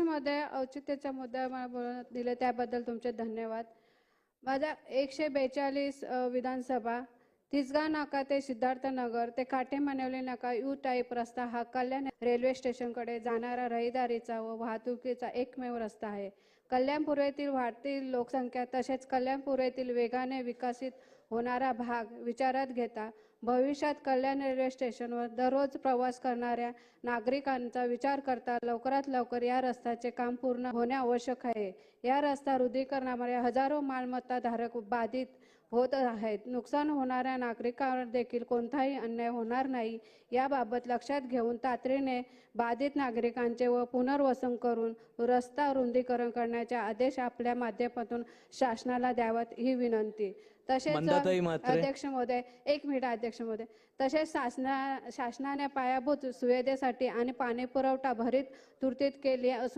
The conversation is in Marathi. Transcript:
मध्ये औचित्याचा मुद्दा मला दिले त्याबद्दल तुमचे धन्यवाद. माझा एकशे बेचाळीस विधानसभा तिसगाव नाका ते सिद्धार्थनगर ते काटे मनवले नाका यू टाईप रस्ता हा कल्याण रेल्वे स्टेशनकडे जाणारा रहदारीचा व वाहतुकीचा एकमेव रस्ता आहे. कल्याण पूर्वेतील वाढती लोकसंख्या तसेच कल्याण पूर्वेतील वेगाने विकसित होणारा भाग विचारात घेता भविष्यात कल्याण रेल्वे स्टेशनवर दररोज प्रवास करणाऱ्या नागरिकांचा विचार करता लवकरात लवकर या रस्त्याचे काम पूर्ण होणे आवश्यक आहे. या रस्ता रुधीकरणामुळे हजारो मालमत्ता धारक बाधित होत आहेत. नुकसान होणाऱ्या नागरिकांवर देखील कोणताही अन्याय होणार नाही याबाबत लक्षात घेऊन तातडीने बाधित नागरिकांचे व पुनर्वसन करून रस्ता रुंदीकरण करण्याचे आदेश आपल्या माध्यमातून शासनाला द्यावात ही विनंती. तसेच. अध्यक्ष महोदय एक मिनिट अध्यक्ष महोदय. तसेच शासना शासनाने पायाभूत सुविधेसाठी आणि पाणी पुरवठा भरीत तुर्तीत केली असून